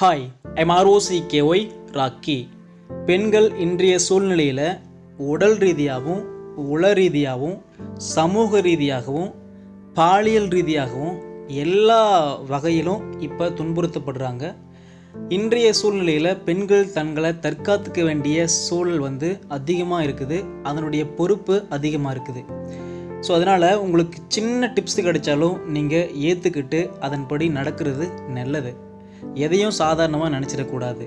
Hi எம்ஆர்ஓசிகேஒய் KY rakhi. பெண்கள் இன்றைய சூழ்நிலையில் உடல் ரீதியாகவும் உள ரீதியாகவும் சமூக ரீதியாகவும் பாலியல் ரீதியாகவும் எல்லா வகையிலும் இப்போ துன்புறுத்தப்படுறாங்க. இன்றைய சூழ்நிலையில் பெண்கள் தங்களை தற்காத்துக்க வேண்டிய சூழல் வந்து அதிகமாக இருக்குது. அதனுடைய பொறுப்பு அதிகமாக இருக்குது. ஸோ அதனால் உங்களுக்கு சின்ன டிப்ஸ் கிடைச்சாலும் நீங்கள் ஏற்றுக்கிட்டு அதன்படி நடக்கிறது நல்லது. எதையும் சாதாரணமாக நினச்சிடக்கூடாது.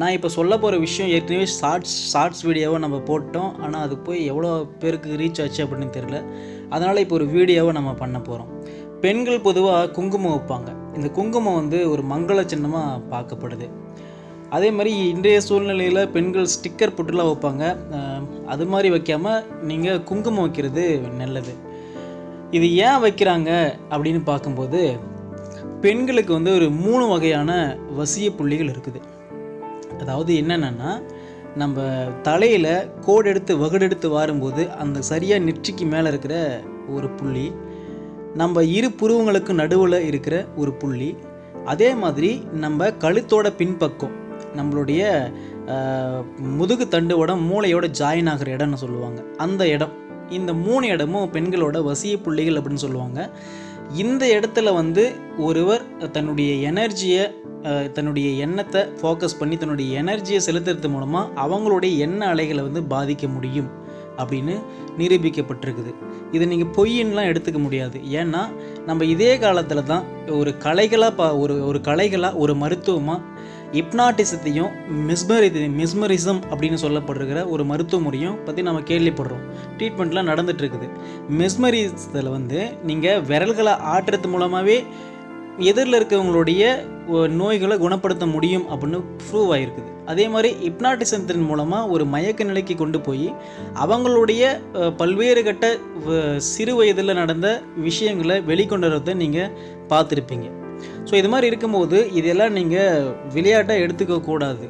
நான் இப்போ சொல்ல போகிற விஷயம் ஏற்கனவே ஷார்ட்ஸ் ஷார்ட்ஸ் வீடியோவை நம்ம போட்டோம். ஆனால் அது போய் எவ்வளோ பேருக்கு ரீச் ஆச்சு அப்படின்னு தெரியல. அதனால் இப்போ ஒரு வீடியோவை நம்ம பண்ண போகிறோம் பெண்கள் பொதுவாக குங்குமம் வைப்பாங்க. இந்த குங்குமம் வந்து ஒரு மங்கள சின்னமாக பார்க்கப்படுது. அதே மாதிரி இன்றைய சூழ்நிலையில் பெண்கள் ஸ்டிக்கர் போட்டுலாம் வைப்பாங்க. அது மாதிரி வைக்காமல் நீங்கள் குங்குமம் வைக்கிறது நல்லது. இது ஏன் வைக்கிறாங்க அப்படின்னு பார்க்கும்போது பெண்களுக்கு வந்து ஒரு மூணு வகையான வசிய புள்ளிகள் இருக்குது. அதாவது என்னென்னா நம்ம தலையில் கோடு எடுத்து வகுடெடுத்து வாரும்போது அந்த சரியாக நெற்றிக்கு மேலே இருக்கிற ஒரு புள்ளி நம்ம இரு புருவங்களுக்கு நடுவில் இருக்கிற ஒரு புள்ளி அதே மாதிரி நம்ம கழுத்தோட பின்பக்கம் நம்மளுடைய முதுகு தண்டுவோட மூளையோட ஜாயின் ஆகிற இடம்னு சொல்லுவாங்க. அந்த இடம். இந்த மூணு இடமும் பெண்களோட வசிய புள்ளிகள் அப்படின்னு சொல்லுவாங்க. இந்த இடத்துல வந்து ஒருவர் தன்னுடைய எனர்ஜியை தன்னுடைய எண்ணத்தை ஃபோக்கஸ் பண்ணி தன்னுடைய எனர்ஜியை செலுத்துறது மூலமாக அவங்களுடைய எண்ண அலைகளை வந்து பாதிக்க முடியும் அப்படின்னு நிரூபிக்கப்பட்டிருக்குது. இதை நீங்கள் பொய்யின்லாம் எடுத்துக்க முடியாது. ஏன்னா நம்ம இதே காலத்தில் தான் ஒரு கலைகளாக பா ஒரு ஒரு கலைகளாக ஒரு மருத்துவமாக இப்னாட்டிசத்தையும் மிஸ்மரி மிஸ்மரிசம் அப்படின்னு சொல்லப்படுகிற ஒரு மருத்துவ முறையும் பற்றி நம்ம கேள்விப்படுறோம். ட்ரீட்மெண்ட்லாம் நடந்துகிட்ருக்குது இருக்குது வந்து நீங்கள் விரல்களை ஆட்டுறது மூலமாகவே எதிரில் இருக்கவங்களுடைய நோய்களை குணப்படுத்த முடியும் அப்படின்னு ப்ரூவ் ஆகிருக்குது அதே மாதிரி இப்னாட்டிசத்தின் மூலமாக ஒரு மயக்க நிலைக்கு கொண்டு போய் அவங்களுடைய பல்வேறு கட்ட வ- சிறு வயதில் நடந்த விஷயங்களை வெளிக்கொண்டு வரதை நீங்கள் பார்த்துருப்பீங்க. ஸோ இது மாதிரி இருக்கும்போது இதெல்லாம் நீங்கள் விளையாட்டாக எடுத்துக்க கூடாது.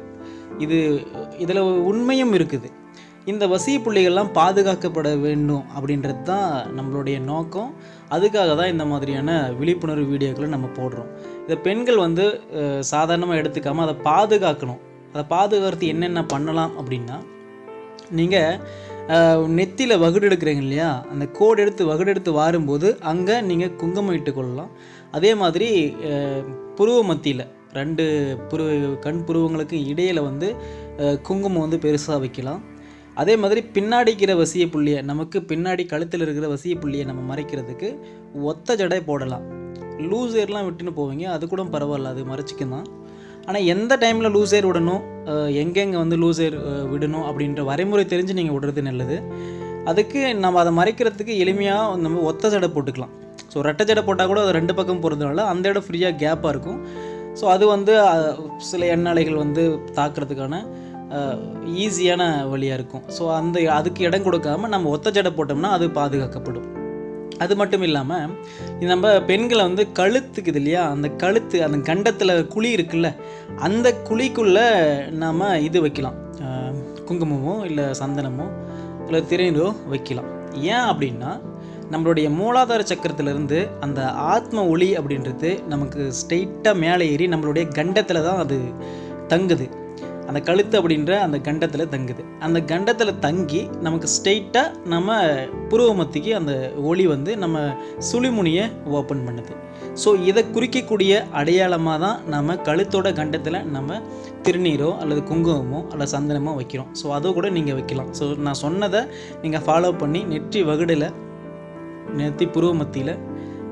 இது இதில் உண்மையும் இருக்குது. இந்த வசிய புள்ளிகள்லாம் பாதுகாக்கப்பட வேண்டும் அப்படின்றது தான் நம்மளுடைய நோக்கம். அதுக்காக தான் இந்த மாதிரியான விழிப்புணர்வு வீடியோக்களை நம்ம போடுறோம். இதை பெண்கள் வந்து சாதாரணமாக எடுத்துக்காமல் அதை பாதுகாக்கணும். அதை பாதுகாத்து என்னென்ன பண்ணலாம் அப்படின்னா நீங்கள் நெத்தியில் வகுடு எடுக்கிறீங்க இல்லையா? அந்த கோடு எடுத்து வகுடு எடுத்து வாரும்போது அங்கே நீங்கள் குங்குமம் இட்டு கொள்ளலாம். அதே மாதிரி புருவ மத்தியில் ரெண்டு புருவ கண் புருவங்களுக்கு இடையில் வந்து குங்குமம் வந்து பெருசாக வைக்கலாம். அதே மாதிரி பின்னாடி இருக்கிற வசிய புள்ளியை நமக்கு பின்னாடி கழுத்தில் இருக்கிற வசிய புள்ளியை நம்ம மறைக்கிறதுக்கு ஒத்த ஜடை போடலாம். லூஸ் ஏர்லாம் விட்டுன்னு போவீங்க அது கூட பரவாயில்ல அது மறைச்சிக்கும் தான் ஆனால் எந்த டைமில் லூஸ் ஏர் விடணும் எங்கெங்கே வந்து லூஸ் ஏர் விடணும் அப்படின்ற வரைமுறை தெரிஞ்சு நீங்கள் விடுறது நல்லது. அதுக்கு நம்ம அதை மறைக்கிறதுக்கு எளிமையாக நம்ம ஒத்த ஜடை போட்டுக்கலாம். ஸோ ரெட்டை ஜடை போட்டால் கூட அது ரெண்டு பக்கம் போகிறதுனால அந்த இடம் ஃப்ரீயாக கேப்பாக இருக்கும். ஸோ அது வந்து சில எண்ணாலைகள் வந்து தாக்குறதுக்கான ஈஸியான வழியாக இருக்கும். ஸோ அந்த அதுக்கு இடம் கொடுக்காம நம்ம ஒத்த ஜடை போட்டோம்னா அது பாதுகாக்கப்படும். அது மட்டும் இல்லாமல் நம்ம பெண்களை வந்து கழுத்துக்குது இல்லையா? அந்த கழுத்து அந்த கண்டத்தில் குழி இருக்குல்ல அந்த குழிக்குள்ளே நாம் இது வைக்கலாம். குங்குமமோ இல்லை சந்தனமோ இல்லை திரையிலோ வைக்கலாம். ஏன் அப்படின்னா நம்மளுடைய மூலாதார சக்கரத்திலிருந்து அந்த ஆத்ம ஒளி அப்படின்றது நமக்கு ஸ்ட்ரெயிட்டாக மேலே ஏறி நம்மளுடைய கண்டத்தில் தான் அது தங்குது. அந்த கழுத்து அப்படின்ற அந்த கண்டத்தில் தங்குது. அந்த கண்டத்தில் தங்கி நமக்கு ஸ்ட்ரெயிட்டாக நம்ம புருவமத்திக்கு அந்த ஒளி வந்து நம்ம சுழிமுனியை ஓப்பன் பண்ணுது. ஸோ இதை குறிக்கக்கூடிய அடையாளமாக தான் நம்ம கழுத்தோட கண்டத்தில் நம்ம திருநீரோ அல்லது குங்குமமோ அல்லது சந்தனமோ வைக்கிறோம். ஸோ அதை கூட நீங்கள் வைக்கலாம். ஸோ நான் சொன்னதை நீங்கள் ஃபாலோ பண்ணி நெற்றி வகுடில் நெத்தி புருவ மத்தியில்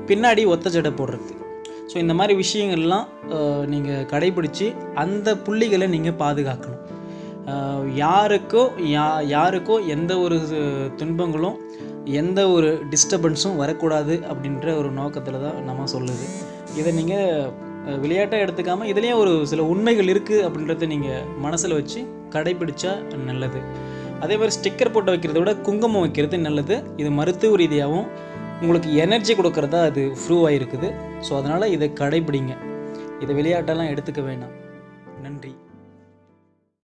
பின்னாடி ஒத்த ஜடை போடுறது ஸோ இந்த மாதிரி விஷயங்கள்லாம் நீங்கள் கடைபிடித்து அந்த புள்ளிகளை நீங்கள் பாதுகாக்கணும். யாருக்கோ யா யாருக்கோ எந்த ஒரு துன்பங்களும் எந்த ஒரு டிஸ்டர்பன்ஸும் வரக்கூடாது அப்படின்ற ஒரு நோக்கத்தில் தான் நம்ம சொல்லுது. இதை நீங்கள் விளையாட்டாக எடுத்துக்காமல் இதுலேயும் ஒரு சில உண்மைகள் இருக்குது அப்படின்றத நீங்கள் மனசில் வச்சு கடைபிடிச்சா நல்லது. அதே மாதிரி ஸ்டிக்கர் போட்டு வைக்கிறத விட குங்குமம் வைக்கிறது நல்லது. இது மருத்துவ ரீதியாகவும் உங்களுக்கு எனர்ஜி கொடுக்குறதா அது ப்ரூவ் ஆகிருக்குது ஸோ அதனால் இதை கடைபிடிங்க இதை விளையாட்டெல்லாம் எடுத்துக்க வேண்டாம் நன்றி.